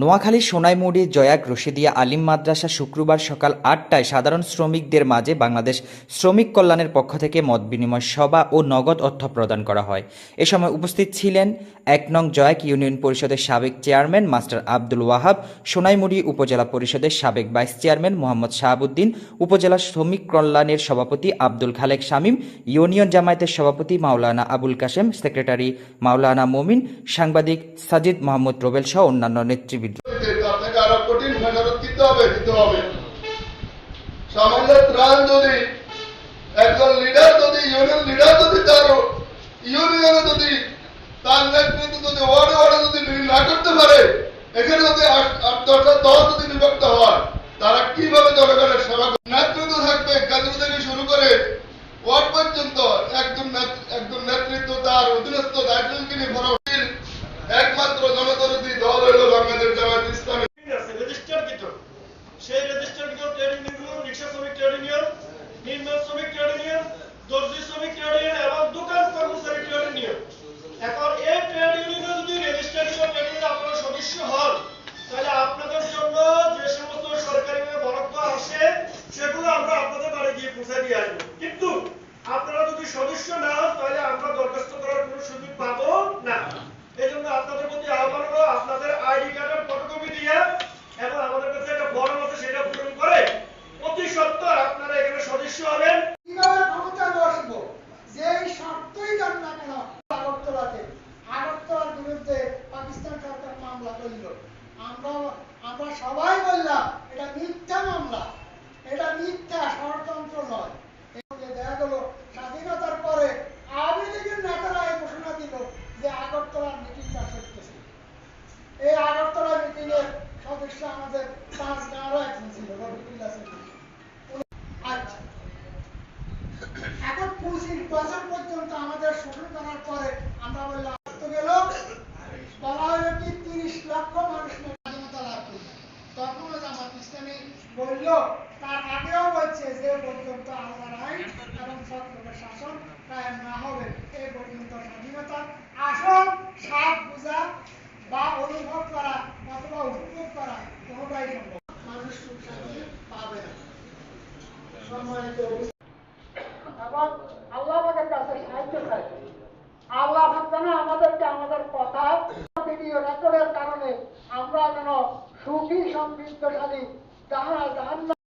নোয়াখালীর সোনাইমুড়ি, জয়াক, রশিদিয়া, আলিম মাদ্রাসা শুক্রবার সকাল আটটায় সাধারণ শ্রমিকদের মাঝে বাংলাদেশ শ্রমিক কল্যাণের পক্ষ থেকে মত বিনিময় সভা ও নগদ অর্থ প্রদান করা হয়। এ সময় উপস্থিত ছিলেন এক নং জয়াক ইউনিয়ন পরিষদের সাবেক চেয়ারম্যান মাস্টার আব্দুল ওয়াহাব, সোনাইমুড়ি উপজেলা পরিষদের সাবেক ভাইস চেয়ারম্যান মোহাম্মদ শাহাবুদ্দিন, উপজেলা শ্রমিক কল্যাণের সভাপতি আব্দুল খালেক শামীম, ইউনিয়ন জামায়াতের সভাপতি মাওলানা আবুল কাশেম, সেক্রেটারি মাওলানা মমিন, সাংবাদিক সাজিদ মোহাম্মদ রোবেল সহ অন্যান্য নেতৃবৃন্দ। কঠিন মেহনত দিতে হবে দিতে হবে সামান্য ত্রাণ যদি, একজন লিডার যদি ইউনিয়ন লিডার যদি তার ইউনিয়নে যদি, তার নেতৃত্বে যদি, ওয়ার্ডে ওয়ার্ডে যদি না করতে পারে, এখানে যদি দশটা দল যদি বিভক্ত হয়, তারা কীভাবে জনগণের সেবা? নেতৃত্ব থাকবে, কেন্দ্র থেকে শুরু করে ওয়ার্ড পর্যন্ত নেতৃ- একজন নেতৃত্ব তার অধীনস্থ দায়িত্বকে নিয়ে ভরা। একমাত্র জনদরদি দল ट्रेड यूनियन रिक्शा श्रमिक ट्रेड यूनियन नीलमल श्रमिक ट्रेड यूनियन दर्जी श्रमिक ट्रेड সদস্য হবেন কীভাবে ক্ষমতায় বসবো যেই শর্তই দেন না কেন আগরতলাতে, আগরতলার বিরুদ্ধে পাকিস্তান সরকার মামলা করল। আমরা আমরা সবাই বললাম, এটা মিথ্যা মামলা। এটা মিথ্যা, ষড়যন্ত্র নয়। দেখা গেল, স্বাধীনতার পরে আওয়ামী লীগের নেতারা এই ঘোষণা দিল যে আগরতলার মিটিংটা করতেছে এই আগরতলা মিটিং এর সদস্য আমাদের পাঁচ গাঁয়েরও একজন ছিল আচ্ছা এখন পঁচিশ বছর পর্যন্ত আমাদের শোষণ করার পরে আমরা বললাম গেল। বলা হলো কি, তিরিশ লক্ষ মানুষ স্বাধীনতা লাভ করবে। তখনও জামাত ইসলামী বলল, তার আগেও বলছে যে পর্যন্ত আল্লাহর আইন এবং সরকারের শাসন কায়েম না হবে এই পর্যন্ত স্বাধীনতা। আসন সাপ বোঝা বা অনুভব করা অথবা উপভোগ করা কোনোটাই সম্ভব। মানুষ সুখ পাবে না। সম্মানিত তখন সাহায্য চাই আমাদের কথা ভিডিও রেকর্ডের কারণে আমরা যেন সুখী সমৃদ্ধশালী জাহান জাহান্ন